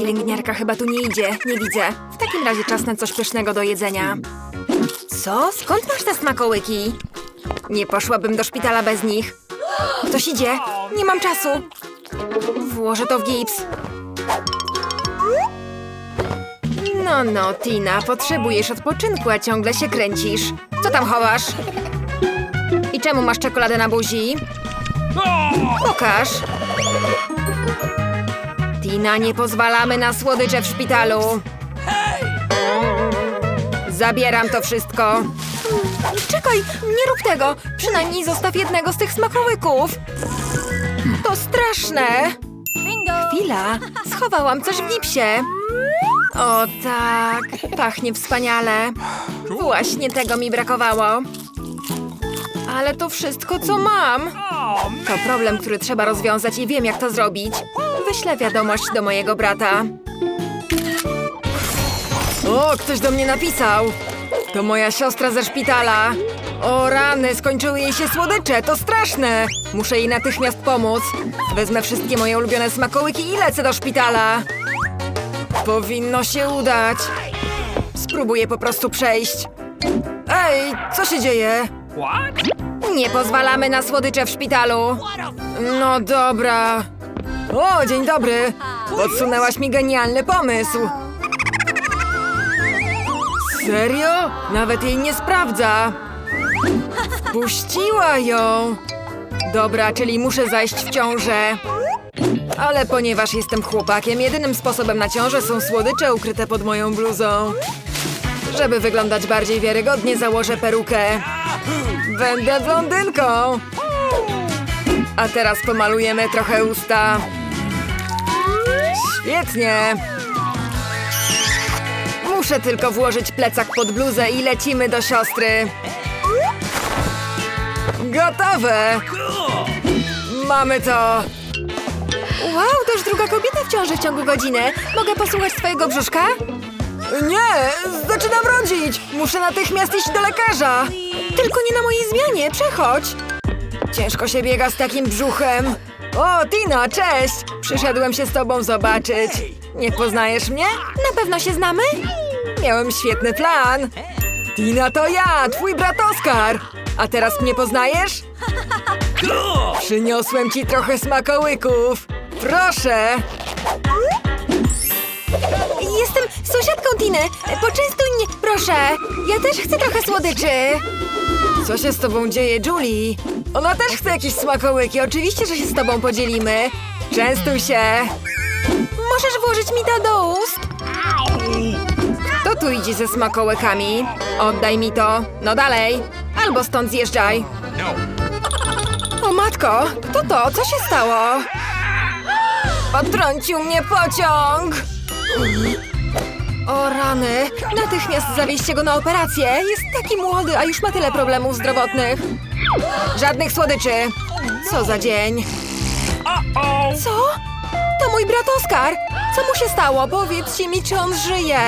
Pielęgniarka chyba tu nie idzie, nie widzę. W takim razie czas na coś pysznego do jedzenia. Co? Skąd masz te smakołyki? Nie poszłabym do szpitala bez nich. Ktoś idzie. Nie mam czasu. Włożę to w gips. No, no, Tina, potrzebujesz odpoczynku, a ciągle się kręcisz. Co tam chowasz? I czemu masz czekoladę na buzi? Pokaż. Tina, nie pozwalamy na słodycze w szpitalu. Zabieram to wszystko. Czekaj, nie rób tego. Przynajmniej zostaw jednego z tych smakołyków. To straszne. Chwila, schowałam coś w gipsie. O tak, pachnie wspaniale. Właśnie tego mi brakowało. Ale to wszystko, co mam. To problem, który trzeba rozwiązać i wiem, jak to zrobić. Wyślę wiadomość do mojego brata. O, ktoś do mnie napisał. To moja siostra ze szpitala. O rany, skończyły jej się słodycze, to straszne. Muszę jej natychmiast pomóc. Wezmę wszystkie moje ulubione smakołyki i lecę do szpitala. Powinno się udać. Spróbuję po prostu przejść. Ej, co się dzieje? Nie pozwalamy na słodycze w szpitalu. No dobra. O, dzień dobry. Podsunęłaś mi genialny pomysł. Serio? Nawet jej nie sprawdza. Puściła ją. Dobra, czyli muszę zajść w ciążę. Ale ponieważ jestem chłopakiem, jedynym sposobem na ciążę są słodycze ukryte pod moją bluzą. Żeby wyglądać bardziej wiarygodnie, założę perukę. Będę blondynką. A teraz pomalujemy trochę usta. Świetnie. Muszę tylko włożyć plecak pod bluzę i lecimy do siostry. Gotowe! Mamy to! Wow, to już druga kobieta w ciąży w ciągu godziny. Mogę posłuchać twojego brzuszka? Nie, zaczynam rodzić! Muszę natychmiast iść do lekarza! Tylko nie na mojej zmianie, przechodź! Ciężko się biega z takim brzuchem. O, Tina, cześć! Przyszedłem się z tobą zobaczyć. Nie poznajesz mnie? Na pewno się znamy? Miałem świetny plan. Tina to ja, twój brat Oskar. A teraz mnie poznajesz? Przyniosłem ci trochę smakołyków. Proszę. Jestem sąsiadką Tiny. Poczęstuj mnie, proszę. Ja też chcę trochę słodyczy. Co się z tobą dzieje, Julie? Ona też chce jakieś smakołyki. Oczywiście, że się z tobą podzielimy. Częstuj się. Możesz włożyć mi to do ust? Kto tu idzie ze smakołykami? Oddaj mi to. No dalej. Albo stąd zjeżdżaj. O matko, kto to? Co się stało? Potrącił mnie pociąg! O rany! Natychmiast zawieźcie go na operację! Jest taki młody, a już ma tyle problemów zdrowotnych. Żadnych słodyczy! Co za dzień! Co? To mój brat Oskar! Co mu się stało? Powiedzcie mi, czy on żyje!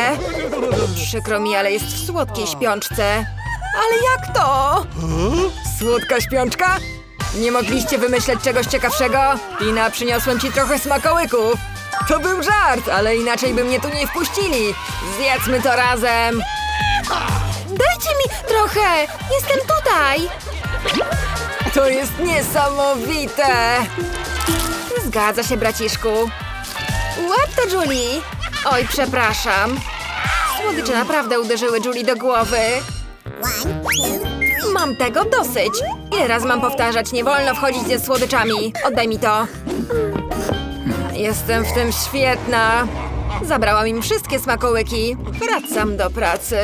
Przykro mi, ale jest w słodkiej śpiączce. Ale jak to? Słodka śpiączka? Nie mogliście wymyśleć czegoś ciekawszego? Tina, przyniosłem ci trochę smakołyków. To był żart, ale inaczej by mnie tu nie wpuścili. Zjedzmy to razem. Dajcie mi trochę! Jestem tutaj! To jest niesamowite! Zgadza się, braciszku. Łap to, Julie! Oj, przepraszam. Słodycze naprawdę uderzyły Julie do głowy. Mam tego dosyć. Ile razy mam powtarzać? Nie wolno wchodzić ze słodyczami. Oddaj mi to. Jestem w tym świetna. Zabrałam im wszystkie smakołyki. Wracam do pracy.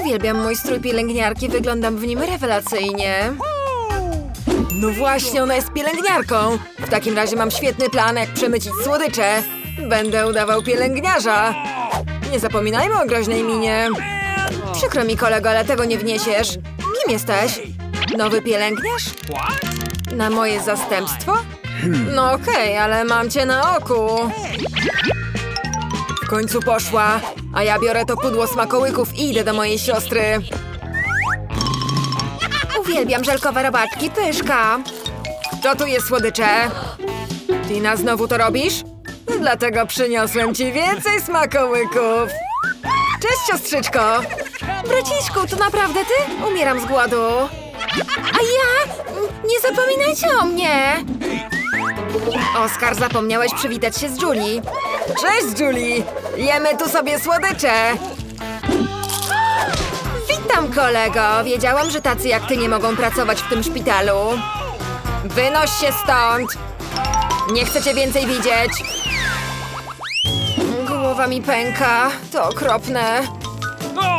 Uwielbiam mój strój pielęgniarki, wyglądam w nim rewelacyjnie. No właśnie, ona jest pielęgniarką. W takim razie mam świetny plan, jak przemycić słodycze. Będę udawał pielęgniarza. Nie zapominajmy o groźnej minie. Przykro mi, kolego, ale tego nie wniesiesz. Kim jesteś? Nowy pielęgniarz? Na moje zastępstwo? No okej, ale mam cię na oku. W końcu poszła, a ja biorę to pudło smakołyków i idę do mojej siostry. Uwielbiam żelkowe robaczki, pyszka. Kto tu jest słodycze? Tina, znowu to robisz? Dlatego przyniosłem ci więcej smakołyków. Cześć, siostrzyczko. Braciszku, to naprawdę ty? Umieram z głodu. A ja? Nie zapominajcie o mnie. Oskar, zapomniałeś przywitać się z Julie. Cześć, Julie. Jemy tu sobie słodycze. Witam, kolego. Wiedziałam, że tacy jak ty nie mogą pracować w tym szpitalu. Wynoś się stąd. Nie chcę cię więcej widzieć. Głowa mi pęka. To okropne.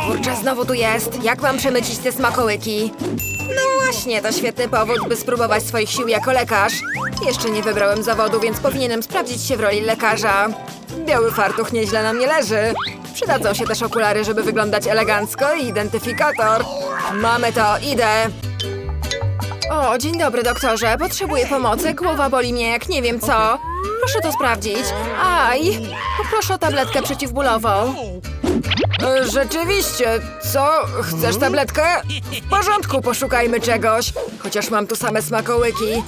Kurczę, znowu tu jest. Jak mam przemycić te smakołyki? No właśnie, to świetny powód, by spróbować swoich sił jako lekarz. Jeszcze nie wybrałem zawodu, więc powinienem sprawdzić się w roli lekarza. Biały fartuch nieźle na mnie leży. Przydadzą się też okulary, żeby wyglądać elegancko i identyfikator. Mamy to, idę. O, dzień dobry, doktorze. Potrzebuję pomocy. Głowa boli mnie, jak nie wiem co. Proszę to sprawdzić. Aj, poproszę o tabletkę przeciwbólową. E, Rzeczywiście, co? Chcesz tabletkę? W porządku, poszukajmy czegoś. Chociaż mam tu same smakołyki.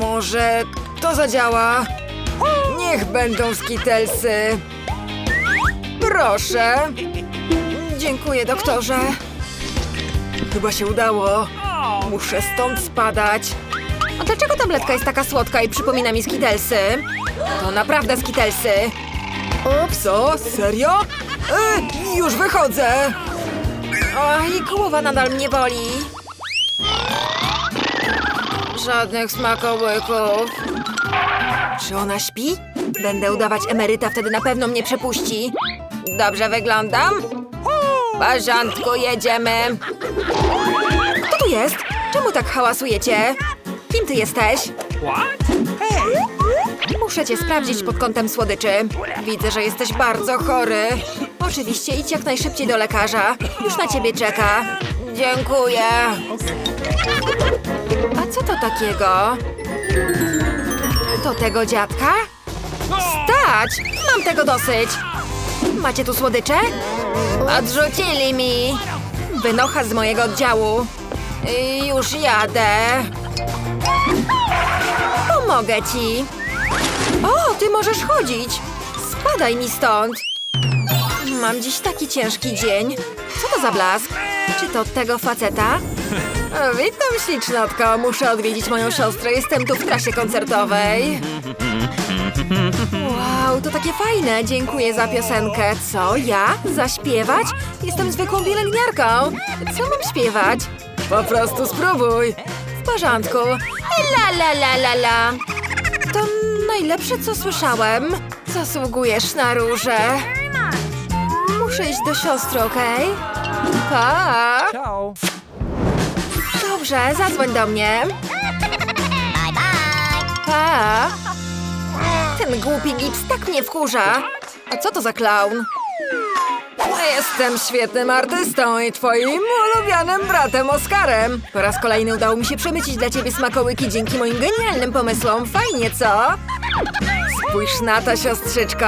Może to zadziała? Niech będą skitelsy. Proszę. Dziękuję, doktorze. Chyba się udało. Muszę stąd spadać. A dlaczego tabletka jest taka słodka i przypomina mi skitelsy? To naprawdę skitelsy. Ups, co? Serio? E, już wychodzę. Oj, głowa nadal mnie boli. Żadnych smakołyków. Czy ona śpi? Będę udawać emeryta, wtedy na pewno mnie przepuści. Dobrze wyglądam? W porządku, jedziemy. Kto tu jest? Czemu tak hałasujecie? Kim ty jesteś? Muszę cię sprawdzić pod kątem słodyczy. Widzę, że jesteś bardzo chory. Oczywiście idź jak najszybciej do lekarza. Już na ciebie czeka. Dziękuję. A co to takiego? To tego dziadka? Stać! Mam tego dosyć. Macie tu słodycze? Odrzucili mi. Wynocha z mojego oddziału. Już jadę. Pomogę ci. O, ty możesz chodzić. Spadaj mi stąd. Mam dziś taki ciężki dzień. Co to za blask? Czy to tego faceta? Witam, ślicznotko. Muszę odwiedzić moją siostrę. Jestem tu w trasie koncertowej. Wow, to takie fajne. Dziękuję za piosenkę. Co, ja? Zaśpiewać? Jestem zwykłą pielęgniarką. Co mam śpiewać? Po prostu spróbuj. W porządku. La la la la la. Najlepsze, co słyszałem. Zasługujesz na róże. Muszę iść do siostry, okej? Pa! Ciao. Dobrze, zadzwoń do mnie. Pa! Ten głupi gips tak mnie wkurza. A co to za klaun? Jestem świetnym artystą i twoim ulubionym bratem Oskarem. Po raz kolejny udało mi się przemycić dla ciebie smakołyki dzięki moim genialnym pomysłom. Fajnie, co? Spójrz na to, siostrzyczko.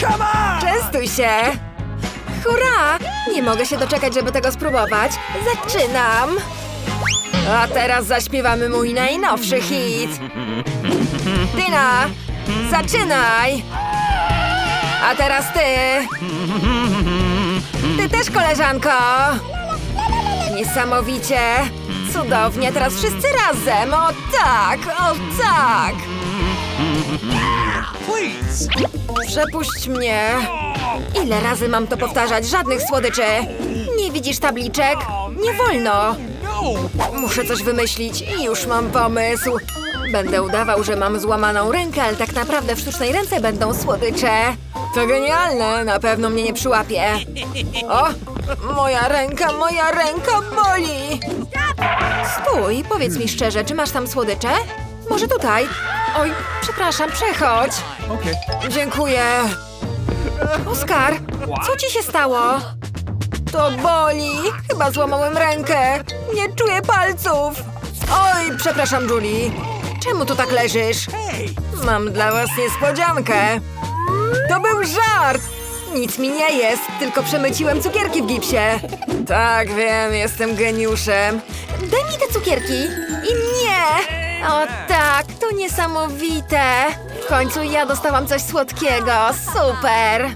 Come on! Częstuj się! Hurra! Nie mogę się doczekać, żeby tego spróbować. Zaczynam! A teraz zaśpiewamy mój najnowszy hit. Tina, zaczynaj! A teraz ty! Ty też, koleżanko! Niesamowicie! Cudownie, teraz wszyscy razem! O tak, o tak! Please. Przepuść mnie! Ile razy mam to powtarzać? Żadnych słodyczy! Nie widzisz tabliczek? Nie wolno! No. Muszę coś wymyślić i już mam pomysł. Będę udawał, że mam złamaną rękę, ale tak naprawdę w sztucznej ręce będą słodycze. To genialne, na pewno mnie nie przyłapie. O, moja ręka, moja ręka boli! Stój, powiedz mi szczerze, czy masz tam słodycze? Może tutaj? Oj, przepraszam, przechodź. Okay. Dziękuję. Oskar, co ci się stało? To boli. Chyba złamałem rękę. Nie czuję palców. Oj, przepraszam, Julie. Czemu tu tak leżysz? Mam dla was niespodziankę. To był żart. Nic mi nie jest, tylko przemyciłem cukierki w gipsie. Tak, wiem, jestem geniuszem. Daj mi te cukierki. I mnie. O tak, to niesamowite. końcu ja dostałam coś słodkiego. Super!